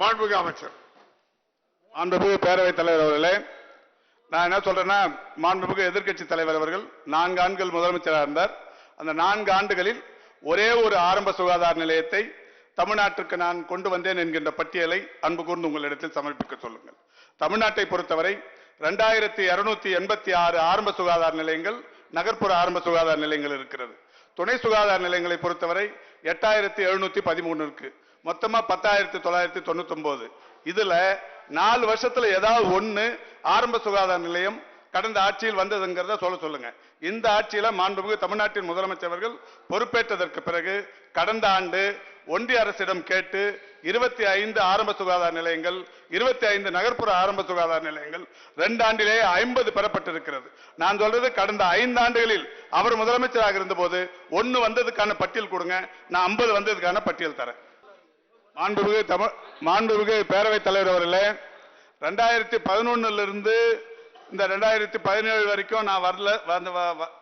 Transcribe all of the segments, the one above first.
மாண்புமிகு அமைச்சர். மாண்புமிகு பேரவைத் தலைவர் அவர்களே நான் என்ன சொல்றேன்னா மாண்புமிகு எதிர்க்கட்சி தலைவர் அவர்கள் நான்கு ஆண்டுகள் முதலமைச்சராக இருந்தார். அந்த நான்கு ஆண்டுகளில் ஒரே ஒரு ஆரம்ப சுகாதார நிலையத்தை தமிழ்நாட்டிற்கு நான் கொண்டு வந்தேன் என்கின்ற பட்டியலை அன்பு கூர்ந்து உங்களிடத்தில் சமர்ப்பிக்க சொல்லுங்கள். தமிழ்நாட்டை பொறுத்தவரை ரெண்டாயிரத்தி இருநூத்தி எண்பத்தி ஆறு ஆரம்ப சுகாதார நிலையங்கள் நகர்ப்புற ஆரம்ப சுகாதார நிலையங்கள் இருக்கிறது. துணை சுகாதார நிலையங்களை பொறுத்தவரை எட்டாயிரத்தி எழுநூத்தி பதிமூணு இருக்கு. மொத்தமா பத்தாயிரத்தி தொள்ளாயிரத்தி தொண்ணூத்தொம்போது. இதில் இதுல நாலு வருஷத்துல ஏதாவது ஒன்று ஆரம்ப சுகாதார நிலையம் கடந்த ஆட்சியில் வந்ததுங்கிறத சொல்ல சொல்லுங்க. இந்த ஆட்சியில மாண்புமிகு தமிழ்நாட்டின் முதலமைச்சர்கள் பொறுப்பேற்றதற்கு பிறகு கடந்த ஆண்டு ஒன்றிய அரசிடம் கேட்டு இருபத்தி ஐந்து ஆரம்ப சுகாதார நிலையங்கள் இருபத்தி ஐந்து நகர்ப்புற ஆரம்ப சுகாதார நிலையங்கள் ரெண்டு ஆண்டிலேயே ஐம்பது பெறப்பட்டிருக்கிறது. நான் சொல்றது கடந்த ஐந்து ஆண்டுகளில் அவர் முதலமைச்சராக இருந்தபோது ஒன்னு வந்ததுக்கான பட்டியல் கொடுங்க நான் ஐம்பது வந்ததுக்கான பட்டியல் தரேன். மாண்புமிகு தமிழ் மாண்புமிகு பேரவைத் தலைவர் அவர்களே ரெண்டாயிரத்தி பதினொன்னுல இருந்து இந்த ரெண்டாயிரத்தி பதினேழு வரைக்கும் நான் வரல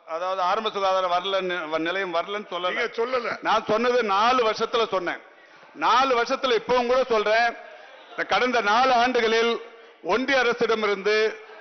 அதாவது ஆரம்ப சுகாதார வரல நிலையம் வரலன்னு சொல்லல. சொல்லல. நான் சொன்னது நாலு வருஷத்துல சொன்னேன். நாலு வருஷத்துல இப்பவும் கூட சொல்றேன். கடந்த நாலு ஆண்டுகளில் ஒன்றிய அரசிடமிருந்து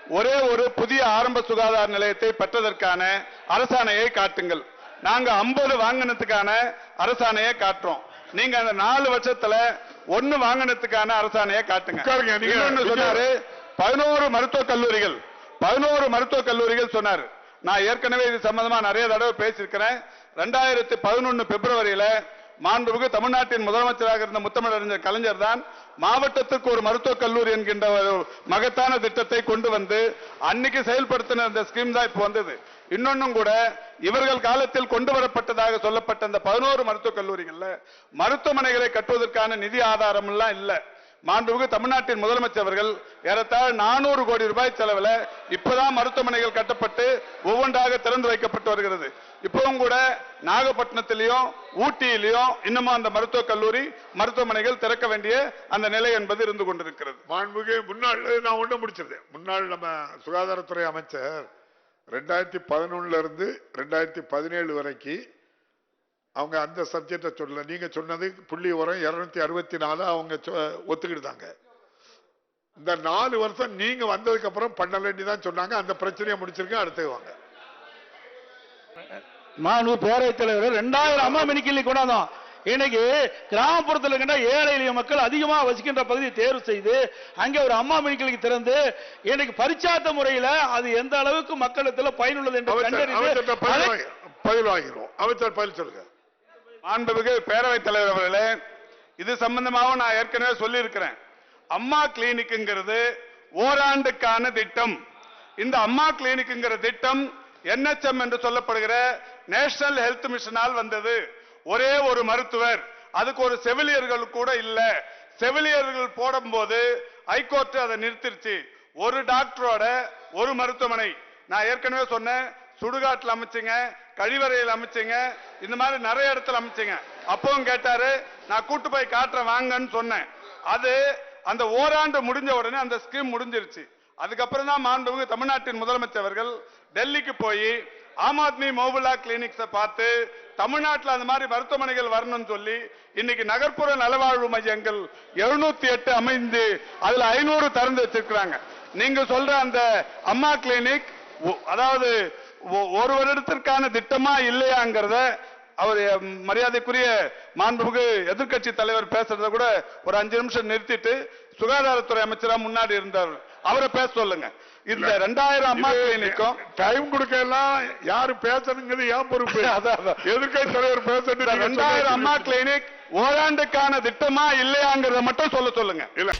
ஒரே ஒரு புதிய ஆரம்ப சுகாதார நிலையத்தை பெற்றதற்கான அரசாணையை காட்டுங்கள். நாங்க 50 வாங்கினதுக்கான அரசாணையை காட்டுறோம். நீங்க அந்த நாலு வருஷத்துல ஒன்னு வாங்கினதுக்கான அரசாணையை காட்டுங்க. நீங்க- சொன்னாரு பதினோரு மருத்துவக் கல்லூரிகள் பதினோரு மருத்துவக் கல்லூரிகள் சொன்னார். நான் ஏற்கனவே இது சம்பந்தமா நிறைய தடவை பேசியிருக்கிறேன். ரெண்டாயிரத்தி பதினொன்னு பிப்ரவரியில மாண்புமிகு தமிழ்நாட்டின் முதலமைச்சராக இருந்த முத்தமிழறிஞர் கலைஞர் தான் மாவட்டத்துக்கு ஒரு மருத்துவக் கல்லூரி என்கின்ற ஒரு மகத்தான திட்டத்தை கொண்டு வந்து அன்னைக்கு செயல்படுத்தின இந்த ஸ்கீம் தான் இப்போ வந்தது. இன்னொன்னும் கூட இவர்கள் காலத்தில் கொண்டு வரப்பட்டதாக சொல்லப்பட்ட இந்த பதினோரு மருத்துவக் கல்லூரிகள்ல மருத்துவமனைகளை கட்டுவதற்கான நிதி ஆதாரம் எல்லாம் இல்லை. மாண்புமிகு தமிழ்நாட்டின் முதலமைச்சர் அவர்கள் ஏறத்தாழ நானூறு கோடி ரூபாய் செலவில் இப்பதான் மருத்துவமனைகள் கட்டப்பட்டு ஒவ்வொன்றாக திறந்து வைக்கப்பட்டு வருகிறது. இப்பவும் கூட நாகப்பட்டினத்திலையும் ஊட்டியிலையும் இன்னமும் அந்த மருத்துவக் கல்லூரி மருத்துவமனைகள் திறக்க வேண்டிய அந்த நிலை என்பது இருந்து கொண்டிருக்கிறது. மாண்புமிகு முன்னாள் நான் ஒண்ணு முடிச்சிருந்தேன். முன்னாள் நம்ம சுகாதாரத்துறை அமைச்சர் ரெண்டாயிரத்தி பதினொன்னுல இருந்து ரெண்டாயிரத்தி பதினேழு வரைக்கும் அவங்க அந்த சப்ஜெக்ட சொல்லல. நீங்க சொன்னது புள்ளி உரம் இருநூத்தி அறுபத்தி நாலு அவங்க ஒத்துக்கிட்டாங்க. இந்த நாலு வருஷம் நீங்க வந்ததுக்கு அப்புறம் பண்ணலன்னு தான் சொன்னாங்க. அந்த பிரச்சனையை முடிச்சிருக்கேன் அடுத்து வாங்க. மாண்பு பேரவைத் தலைவர் ரெண்டாயிரம் அம்மா மினிக்கிள்ளி கொண்டாந்தோம். இன்னைக்கு கிராமப்புறத்தில் இருக்கின்ற ஏழை எளிய மக்கள் அதிகமாக வசிக்கின்ற பகுதியை தேர்வு செய்து அங்கே ஒரு அம்மா மினிக்கிளிக்கு திறந்து இன்னைக்கு பரிச்சாத்த முறையில அது எந்த அளவுக்கு மக்களிடத்தில் பயனுள்ளது என்று கண்டறிந்து பதில் வாங்கிடுவோம். அமைச்சர் பதில் சொல்லுங்க. மாண்புமிகு பேரவைத் தலைவர் அவர்களே இது சம்பந்தமாகவும் நான் ஏற்கனவே சொல்லியிருக்கிறேன். அம்மா கிளினிக்குங்கிறது ஓராண்டுக்கான திட்டம். இந்த அம்மா கிளினிக்குங்கிற திட்டம் என்எச்எம் என்று சொல்லப்படுகிற நேஷனல் ஹெல்த் மிஷனால் வந்தது. ஒரே ஒரு மருத்துவர் அதுக்கு ஒரு செவிலியர்கள் கூட இல்ல. செவிலியர்கள் போடும்போது ஹைகோர்ட் அதை நிறுத்திருச்சு. ஒரு டாக்டரோட ஒரு மருத்துவமனை. நான் ஏற்கனவே சொன்னேன் சுடுகாட்டில் அமைச்சுங்க கழிவறையில் அமைச்சுங்க. இந்த மாதிரி நிறைய இடத்துல அமைச்சுங்க. அப்பவும் கேட்டாரு நான் கூட்டு போய் காட்டுறேன் வாங்கன்னு சொன்னேன். அது அந்த ஓராண்டு முடிஞ்ச உடனே அந்த ஸ்கீம் முடிஞ்சிருச்சு. அதுக்கப்புறம் தான் மாண்புமிகு தமிழ்நாட்டின் முதலமைச்சர் அவர்கள் டெல்லிக்கு போய் ஆம் ஆத்மி மோபுல்லா கிளினிக்ஸை பார்த்து தமிழ்நாட்டில் அந்த மாதிரி மருத்துவமனைகள் வரணும்னு சொல்லி இன்னைக்கு நகர்ப்புற நலவாழ்வு மையங்கள் 708 எட்டு அமைந்து அதுல ஐநூறு திறந்து வச்சிருக்கிறாங்க. நீங்க சொல்ற அந்த அம்மா கிளினிக் ஒ- அதாவது ஒரு வருடத்திற்கான திட்டமா இல்லையாங்கிறத அவர் மரியாதைக்குரிய மாண்புமிகு எதிர்க்கட்சி தலைவர் பேசுறத கூட ஒரு அஞ்சு நிமிஷம் நிறுத்திட்டு சுகாதாரத்துறை அமைச்சரா முன்னாடி இருந்தார். அவரை பேச சொல்லுங்க. இந்த ரெண்டாயிரம் அம்மா கிளினிக்கும் டைம் கொடுக்கலாம் யாரு பேசணுங்கிறது ஏன் பொறுப்பு. எதிர்க்கட்சி தலைவர் பேசணும் ரெண்டாயிரம் அம்மா கிளினிக் ஓராண்டுக்கான திட்டமா இல்லையாங்கிறத மட்டும் சொல்ல சொல்லுங்க. இல்ல.